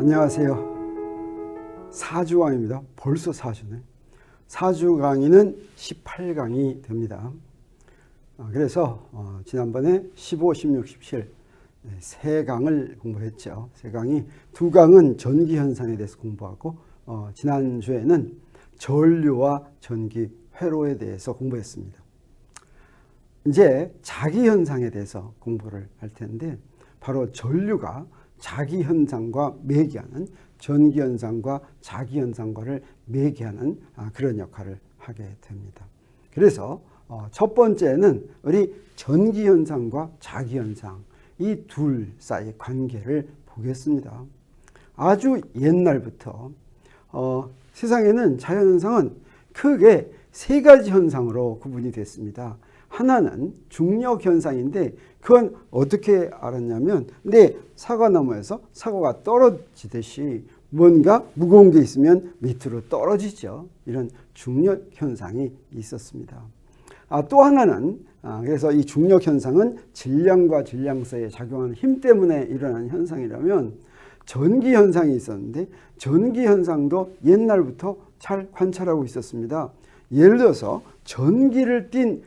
안녕하세요. 사주강입니다. 벌써 사주네. 사주 강의는 18강이 됩니다. 아, 그래서 어, 지난번에 15, 16, 17 네, 세 강을 공부했죠. 세 강이 두 강은 전기 현상에 대해서 공부하고 어, 지난 주에는 전류와 전기 회로에 대해서 공부했습니다. 이제 자기 현상에 대해서 공부를 할 텐데 바로 전류가 자기 현상과 매개하는 전기 현상과 자기 현상과를 매개하는 아, 그런 역할을 하게 됩니다. 그래서 어, 첫 번째는 우리 전기 현상과 자기 현상 이 둘 사이의 관계를 보겠습니다. 아주 옛날부터 어, 세상에는 자연 현상은 크게 세 가지 현상으로 구분이 됐습니다. 하나는 중력 현상인데 그건 어떻게 알았냐면 내 사과나무에서 사과가 떨어지듯이 뭔가 무거운 게 있으면 밑으로 떨어지죠. 이런 중력 현상이 있었습니다. 아, 또 하나는 아, 그래서 이 중력 현상은 질량과 질량 사이에 작용하는 힘 때문에 일어나는 현상이라면 전기 현상이 있었는데 전기 현상도 옛날부터 잘 관찰하고 있었습니다. 예를 들어서 전기를 띤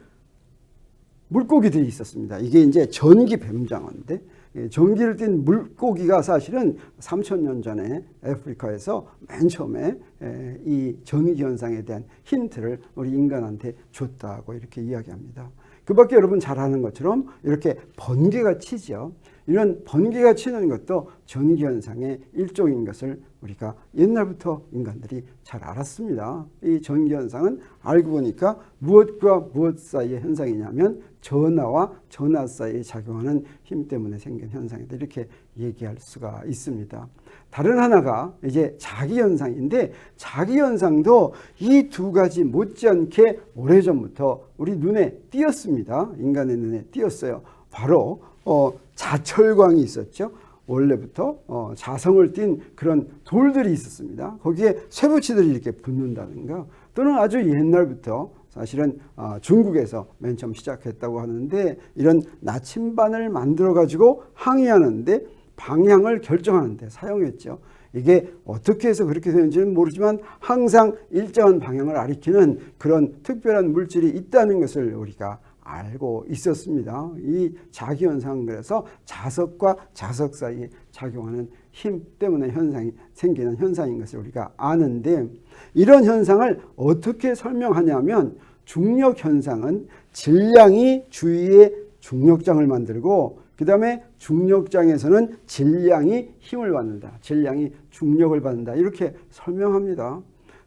물고기들이 있었습니다. 이게 이제 전기 뱀장어인데 예, 전기를 띤 물고기가 사실은 3천년 전에 아프리카에서 맨 처음에 예, 이 전기 현상에 대한 힌트를 우리 인간한테 줬다고 이렇게 이야기합니다. 그 밖에 여러분 잘 아는 것처럼 이렇게 번개가 치죠. 이런 번개가 치는 것도 전기 현상의 일종인 것을 우리가 옛날부터 인간들이 잘 알았습니다. 이 전기 현상은 알고 보니까 무엇과 무엇 사이의 현상이냐면 전하와 전하 사이에 작용하는 힘 때문에 생긴 현상이다. 이렇게 얘기할 수가 있습니다. 다른 하나가 이제 자기 현상인데 자기 현상도 이 두 가지 못지않게 오래전부터 우리 눈에 띄었습니다. 인간의 눈에 띄었어요. 바로 어, 자철광이 있었죠. 원래부터 어, 자성을 띤 그런 돌들이 있었습니다. 거기에 쇠붙이들이 이렇게 붙는다든가 또는 아주 옛날부터 사실은 어, 중국에서 맨 처음 시작했다고 하는데 이런 나침반을 만들어 가지고 항해하는데 방향을 결정하는데 사용했죠. 이게 어떻게 해서 그렇게 되는지는 모르지만 항상 일정한 방향을 가리키는 그런 특별한 물질이 있다는 것을 우리가 알고 있었습니다. 이 자기 현상 그래서 자석과 자석 사이에 작용하는 힘 때문에 현상이 생기는 현상인 것을 우리가 아는데 이런 현상을 어떻게 설명하냐면 중력 현상은 질량이 주위에 중력장을 만들고 그 다음에 중력장에서는 질량이 힘을 받는다. 질량이 중력을 받는다. 이렇게 설명합니다.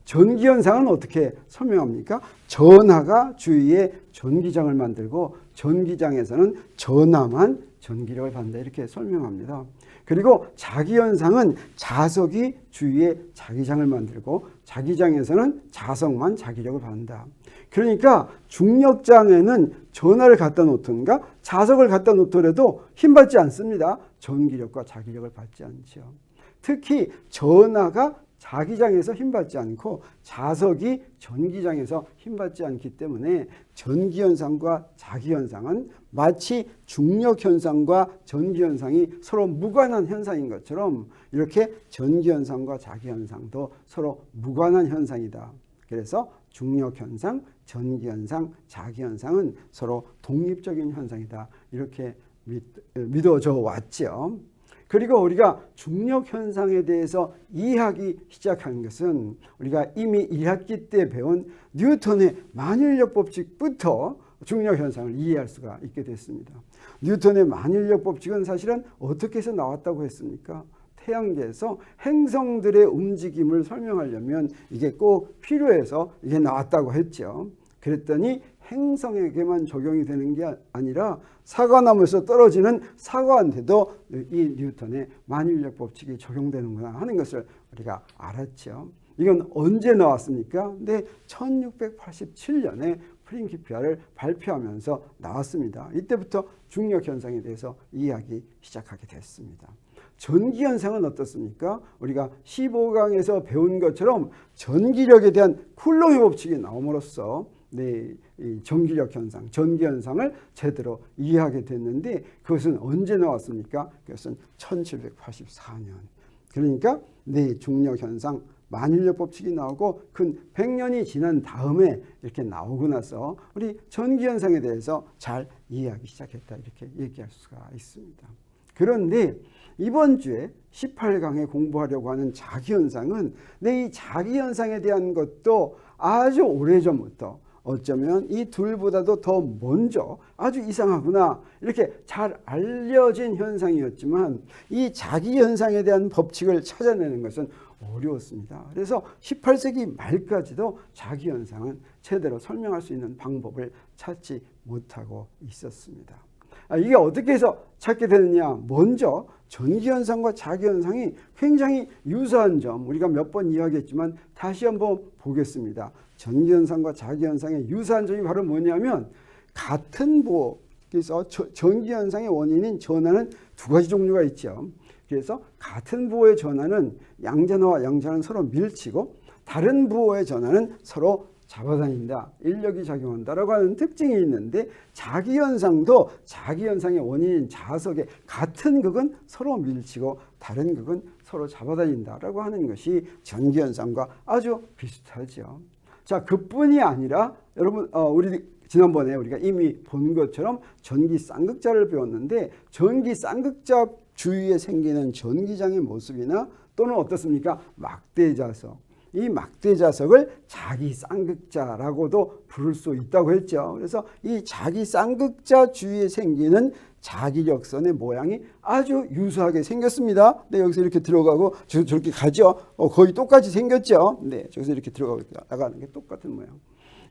전기 현상은 어떻게 설명합니까? 전하가 주위에 전기장을 만들고 전기장에서는 전하만 전기력을 받는다. 이렇게 설명합니다. 그리고 자기 현상은 자석이 주위에 자기장을 만들고 자기장에서는 자석만 자기력을 받는다. 그러니까 중력장에는 전하를 갖다 놓든가 자석을 갖다 놓더라도 힘 받지 않습니다. 전기력과 자기력을 받지 않죠. 특히 전하가 자기장에서 힘받지 않고 자석이 전기장에서 힘받지 않기 때문에 전기현상과 자기현상은 마치 중력현상과 전기현상이 서로 무관한 현상인 것처럼 이렇게 전기현상과 자기현상도 서로 무관한 현상이다. 그래서 중력현상, 전기현상, 자기현상은 서로 독립적인 현상이다. 이렇게 믿 어져 왔죠. 그리고 우리가 중력 현상에 대해서 이해하기 시작한 것은 우리가 이미 1학기 때 배운 뉴턴의 만일력 법칙부터 중력 현상을 이해할 수가 있게 됐습니다. 뉴턴의 만일력 법칙은 사실은 어떻게 해서 나왔다고 했습니까? 태양계에서 행성들의 움직임을 설명하려면 이게 꼭 필요해서 이게 나왔다고 했죠. 그랬더니 행성에게만 적용이 되는 게 아니라 사과나무에서 떨어지는 사과한테도 이 뉴턴의 만일력 법칙이 적용되는구나 하는 것을 우리가 알았죠. 이건 언제 나왔습니까? 근데 1687년에 프린키피아를 발표하면서 나왔습니다. 이때부터 중력 현상에 대해서 이해하기 시작하게 됐습니다. 전기 현상은 어떻습니까? 우리가 15강에서 배운 것처럼 전기력에 대한 쿨롱의 법칙이 나옴으로써 네, 이 전기력 현상, 전기 현상을 제대로 이해하게 됐는데 그것은 언제 나왔습니까? 그것은 1784년. 그러니까 내 중력 현상 만일력 법칙이 나오고 근 100년이 지난 다음에 이렇게 나오고 나서 우리 전기 현상에 대해서 잘 이해하기 시작했다 이렇게 얘기할 수가 있습니다. 그런데 이번 주에 18강에 공부하려고 하는 자기 현상은 내 이 자기 현상에 대한 것도 아주 오래전부터 어쩌면 이 둘보다도 더 먼저 아주 이상하구나 이렇게 잘 알려진 현상이었지만 이 자기 현상에 대한 법칙을 찾아내는 것은 어려웠습니다. 그래서 18세기 말까지도 자기 현상은 제대로 설명할 수 있는 방법을 찾지 못하고 있었습니다. 아, 이게 어떻게 해서 찾게 되느냐? 먼저 전기 현상과 자기 현상이 굉장히 유사한 점 우리가 몇 번 이야기했지만 다시 한번 보겠습니다. 전기 현상과 자기 현상의 유사한 점이 바로 뭐냐면 같은 보 그래서 전기 현상의 원인인 전하는 두 가지 종류가 있죠. 그래서 같은 부호의 전하는 양전하와 양전은 서로 밀치고 다른 부호의 전하는 서로 잡아다닌다. 인력이 작용한다라고 하는 특징이 있는데 자기 현상도 자기 현상의 원인인 자석의 같은 극은 서로 밀치고 다른 극은 서로 잡아다닌다라고 하는 것이 전기 현상과 아주 비슷하죠. 자, 그뿐이 아니라 여러분 어, 우리 지난번에 우리가 이미 본 것처럼 전기 쌍극자를 배웠는데 전기 쌍극자 주위에 생기는 전기장의 모습이나 또는 어떻습니까? 막대자석. 이 막대자석을 자기 쌍극자라고도 부를 수 있다고 했죠. 그래서 이 자기 쌍극자 주위에 생기는 자기력선의 모양이 아주 유사하게 생겼습니다. 네, 여기서 이렇게 들어가고 저, 저렇게 가죠. 어, 거의 똑같이 생겼죠. 네, 저기서 이렇게 들어가고 나가는 게 똑같은 모양.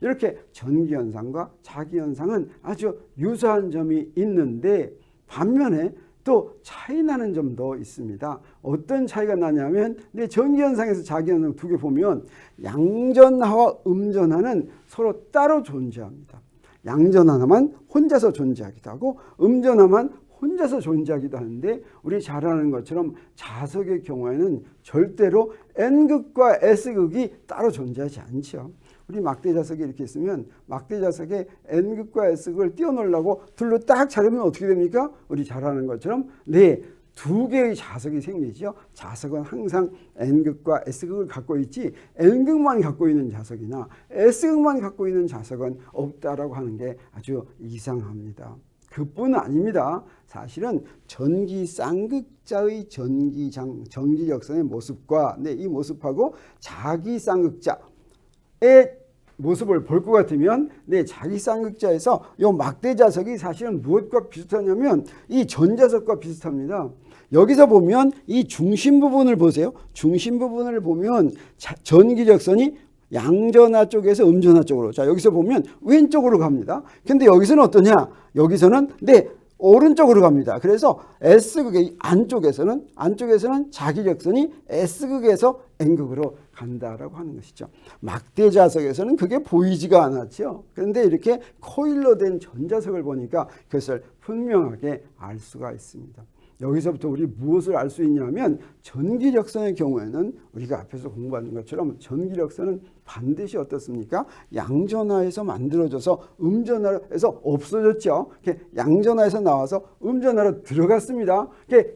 이렇게 전기현상과 자기현상은 아주 유사한 점이 있는데 반면에 또 차이 나는 점도 있습니다. 어떤 차이가 나냐면 내 전기 현상에서 자기 현상 두 개 보면 양전하와 음전하는 서로 따로 존재합니다. 양전하나만 혼자서 존재하기도 하고 음전하만 혼자서 존재하기도 하는데 우리 잘 아는 것처럼 자석의 경우에는 절대로 N극과 S극이 따로 존재하지 않죠. 우리 막대 자석이 이렇게 있으면 막대 자석에 N극과 S극을 띄워놓으려고 둘로 딱 자르면 어떻게 됩니까? 우리 잘 아는 것처럼 네. 두 개의 자석이 생기죠. 자석은 항상 N극과 S극을 갖고 있지 N극만 갖고 있는 자석이나 S극만 갖고 있는 자석은 없다라고 하는 게 아주 이상합니다. 그뿐 아닙니다. 사실은 전기 쌍극자의 전기장 전기력선의 모습과 네, 이 모습하고 자기 쌍극자 의 모습을 볼 것 같으면 네, 자기 쌍극자에서 이 막대 자석이 사실은 무엇과 비슷하냐면 이 전자석과 비슷합니다. 여기서 보면 이 중심 부분을 보세요. 중심 부분을 보면 전기적선이 양전하 쪽에서 음전하 쪽으로. 자, 여기서 보면 왼쪽으로 갑니다. 근데 여기서는 어떠냐? 여기서는 네, 오른쪽으로 갑니다. 그래서 S극의 안쪽에서는 안쪽에서는 자기력선이 S극에서 N극으로 간다라고 하는 것이죠. 막대 자석에서는 그게 보이지가 않았죠. 그런데 이렇게 코일로 된 전자석을 보니까 그것을 분명하게 알 수가 있습니다. 여기서부터 우리 무엇을 알 수 있냐면 전기력선의 경우에는 우리가 앞에서 공부한 것처럼 전기력선은 반드시 어떻습니까? 양전하에서 만들어져서 음전하에서 없어졌죠. 양전하에서 나와서 음전하로 들어갔습니다.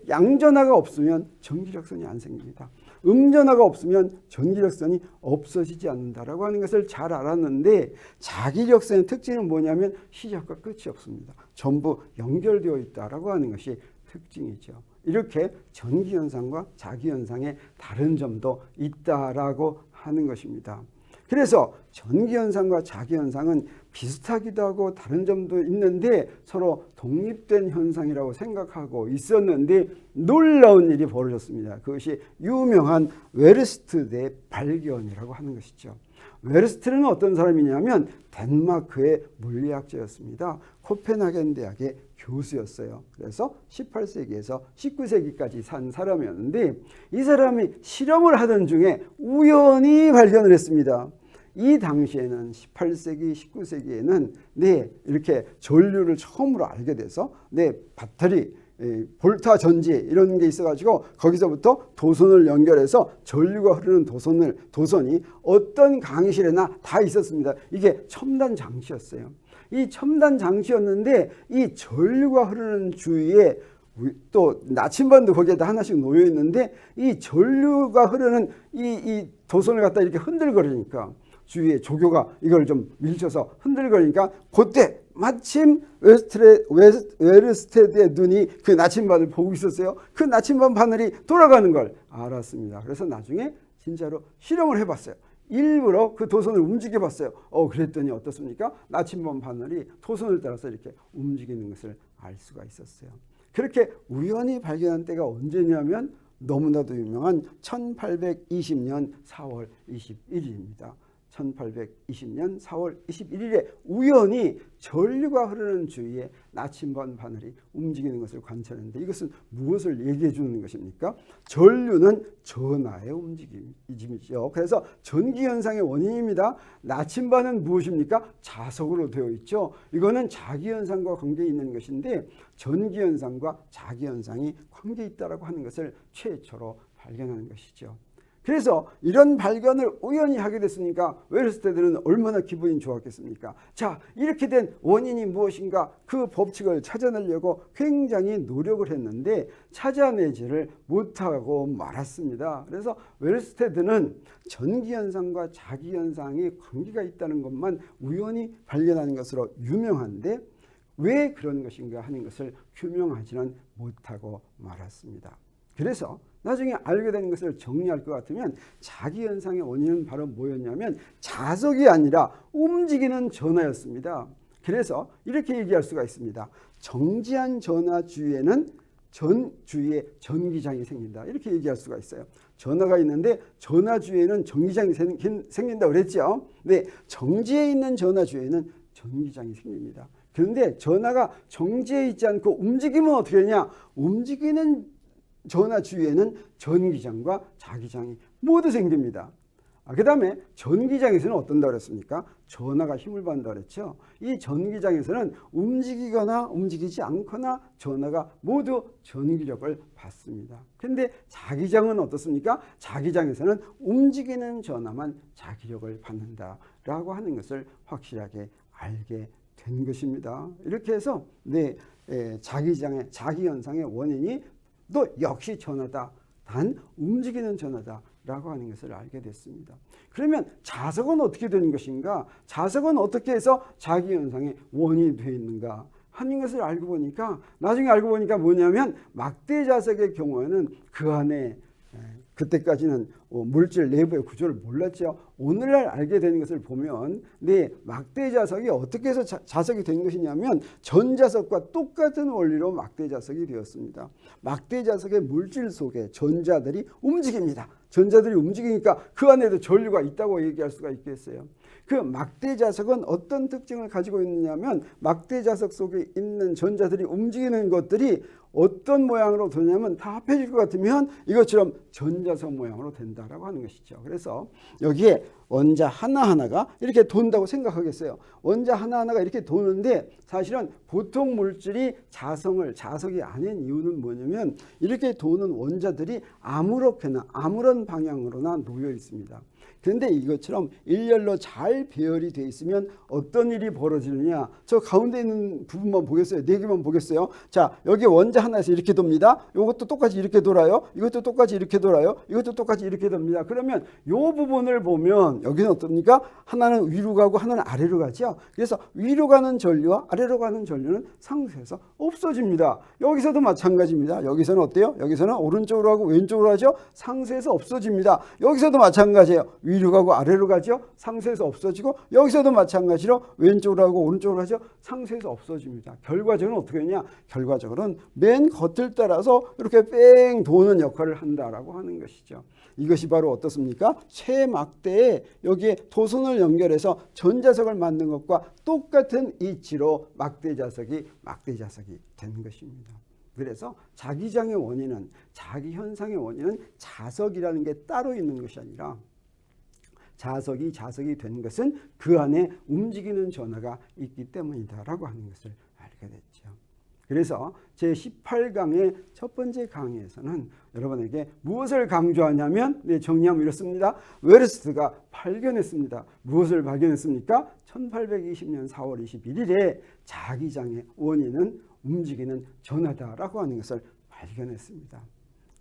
양전하가 없으면 전기력선이 안 생깁니다. 음전화가 없으면 전기력선이 없어지지 않는다라고 하는 것을 잘 알았는데 자기력선의 특징은 뭐냐면 시작과 끝이 없습니다. 전부 연결되어 있다라고 하는 것이 특징이죠. 이렇게 전기현상과 자기현상의 다른 점도 있다라고 하는 것입니다. 그래서 전기현상과 자기현상은 비슷하기도 하고 다른 점도 있는데 서로 독립된 현상이라고 생각하고 있었는데 놀라운 일이 벌어졌습니다. 그것이 유명한 웨르스트의 발견이라고 하는 것이죠. 웨르스트는 어떤 사람이냐면 덴마크의 물리학자였습니다. 코펜하겐 대학의 교수였어요. 그래서 18세기에서 19세기까지 산 사람이었는데 이 사람이 실험을 하던 중에 우연히 발견을 했습니다. 이 당시에는 18세기, 19세기에는 네 이렇게 전류를 처음으로 알게 돼서 네 배터리 볼타 전지 이런 게 있어가지고 거기서부터 도선을 연결해서 전류가 흐르는 도선을 도선이 어떤 강의실에나 다 있었습니다. 이게 첨단 장치였어요. 이 첨단 장치였는데 이 전류가 흐르는 주위에 우- 또 나침반도 거기에다 하나씩 놓여 있는데 이 전류가 흐르는 이, 이 도선을 갖다 이렇게 흔들거리니까 주위에 조교가 이걸 좀 밀쳐서 흔들거리니까 그때 마침 웨스트레, 웨스, 웨르스테드의 눈이 그 나침반을 보고 있었어요. 그 나침반 바늘이 돌아가는 걸 알았습니다. 그래서 나중에 진짜로 실험을 해봤어요. 일부러 그 도선을 움직여 봤어요. 어 그랬더니 어떻습니까? 나침반 바늘이 도선을 따라서 이렇게 움직이는 것을 알 수가 있었어요. 그렇게 우연히 발견한 때가 언제냐면 너무나도 유명한 1820년 4월 21일입니다. 1820년 4월 21일에 우연히 전류가 흐르는 주위에 나침반 바늘이 움직이는 것을 관찰했는데 이것은 무엇을 얘기해 주는 것입니까? 전류는 전하의 움직임이죠. 그래서 전기 현상의 원인입니다. 나침반은 무엇입니까? 자석으로 되어 있죠. 이거는 자기 현상과 관계 있는 것인데 전기 현상과 자기 현상이 관계 있다라고 하는 것을 최초로 발견한 것이죠. 그래서 이런 발견을 우연히 하게 됐으니까 웨르스테드는 얼마나 기분이 좋았겠습니까? 자, 이렇게 된 원인이 무엇인가 그 법칙을 찾아내려고 굉장히 노력을 했는데 찾아내지를 못하고 말았습니다. 그래서 웨르스테드는 전기현상과 자기현상이 관계가 있다는 것만 우연히 발견하는 것으로 유명한데 왜 그런 것인가 하는 것을 규명하지는 못하고 말았습니다. 그래서 나중에 알게 되는 것을 정리할 것 같으면 자기 현상의 원인은 바로 뭐였냐면 자석이 아니라 움직이는 전하였습니다. 그래서 이렇게 얘기할 수가 있습니다. 정지한 전하 주위에는 전 주위에 전기장이 생긴다. 이렇게 얘기할 수가 있어요. 전하가 있는데 전하 주위에는 전기장이 생- 생긴다 그랬죠. 네, 정지해 있는 전하 주위에는 전기장이 생깁니다. 그런데 전하가 정지해 있지 않고 움직이면 어떻게 되냐? 움직이는 전하 주위에는 전기장과 자기장이 모두 생깁니다. 아, 그 다음에 전기장에서는 어떤다 그랬습니까? 전하가 힘을 받는다 그랬죠. 이 전기장에서는 움직이거나 움직이지 않거나 전하가 모두 전기력을 받습니다. 그런데 자기장은 어떻습니까? 자기장에서는 움직이는 전하만 자기력을 받는다라고 하는 것을 확실하게 알게 된 것입니다. 이렇게 해서 네, 에, 자기장의 자기 현상의 원인이 또 역시 전하다. 단 움직이는 전하다 라고 하는 것을 알게 됐습니다. 그러면 자석은 어떻게 되는 것인가? 자석은 어떻게 해서 자기 현상의 원인이 되어 있는가? 하는 것을 알고 보니까 나중에 알고 보니까 뭐냐면 막대 자석의 경우에는 그 안에 에, 그때까지는 어, 물질 내부의 구조를 몰랐죠. 오늘날 알게 되는 것을 보면 네 막대 자석이 어떻게 해서 자, 자석이 된 것이냐면 전자석과 똑같은 원리로 막대 자석이 되었습니다. 막대 자석의 물질 속에 전자들이 움직입니다. 전자들이 움직이니까 그 안에도 전류가 있다고 얘기할 수가 있겠어요. 그 막대 자석은 어떤 특징을 가지고 있느냐면 막대 자석 속에 있는 전자들이 움직이는 것들이 어떤 모양으로 되냐면 다 합해질 것 같으면 이것처럼 전자석 모양으로 된다라고 하는 것이죠. 그래서 여기에 원자 하나하나가 이렇게 돈다고 생각하겠어요. 원자 하나하나가 이렇게 도는데 사실은 보통 물질이 자성을 자석이 아닌 이유는 뭐냐면 이렇게 도는 원자들이 아무렇게나 아무런 방향으로나 놓여 있습니다. 그런데 이것처럼 일렬로 잘 배열이 돼 있으면 어떤 일이 벌어지느냐? 저 가운데 있는 부분만 보겠어요. 네 개만 보겠어요. 자, 여기 원자 하나에서 이렇게 돕니다. 이것도 똑같이 이렇게 돌아요. 이것도 똑같이 이렇게 돌아요. 이것도 똑같이 이렇게 돕니다. 그러면 이 부분을 보면 여기는 어떻습니까? 하나는 위로 가고 하나는 아래로 가죠. 그래서 위로 가는 전류와 아래로 가는 전류는 상수에서 없어집니다. 여기서도 마찬가지입니다. 여기서는 어때요? 여기서는 오른쪽으로 하고 왼쪽으로 하죠. 상수에서 없어집니다. 여기서도 마찬가지예요. 위로 가고 아래로 가죠. 상수에서 없어지고 여기서도 마찬가지로 왼쪽으로 하고 오른쪽으로 하죠. 상수에서 없어집니다. 결과적으로 어떻게 되냐? 결과적으로는 맨 겉을 따라서 이렇게 뺑 도는 역할을 한다라고 하는 것이죠. 이것이 바로 어떻습니까? 최막대에 여기에 도선을 연결해서 전자석을 만든 것과 똑같은 이치로 막대 자석이 막대 자석이 되는 것입니다. 그래서 자기장의 원인은 자기 현상의 원인은 자석이라는 게 따로 있는 것이 아니라 자석이 자석이 된 것은 그 안에 움직이는 전하가 있기 때문이다라고 하는 것을 알게 됐죠. 그래서 제 18강의 첫 번째 강의에서는 여러분에게 무엇을 강조하냐면 네, 정리하면 이렇습니다. 웨르스트가 발견했습니다. 무엇을 발견했습니까? 1820년 4월 21일에 자기장의 원인은 움직이는 전하다라고 하는 것을 발견했습니다.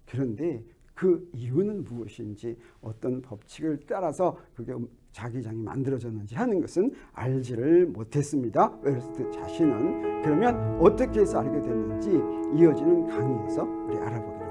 그런데 그 이유는 무엇인지 어떤 법칙을 따라서 그게 자기장이 만들어졌는지 하는 것은 알지를 못했습니다. 웨르스트 자신은 그러면 어떻게 해서 알게 됐는지 이어지는 강의에서 우리 알아보기로.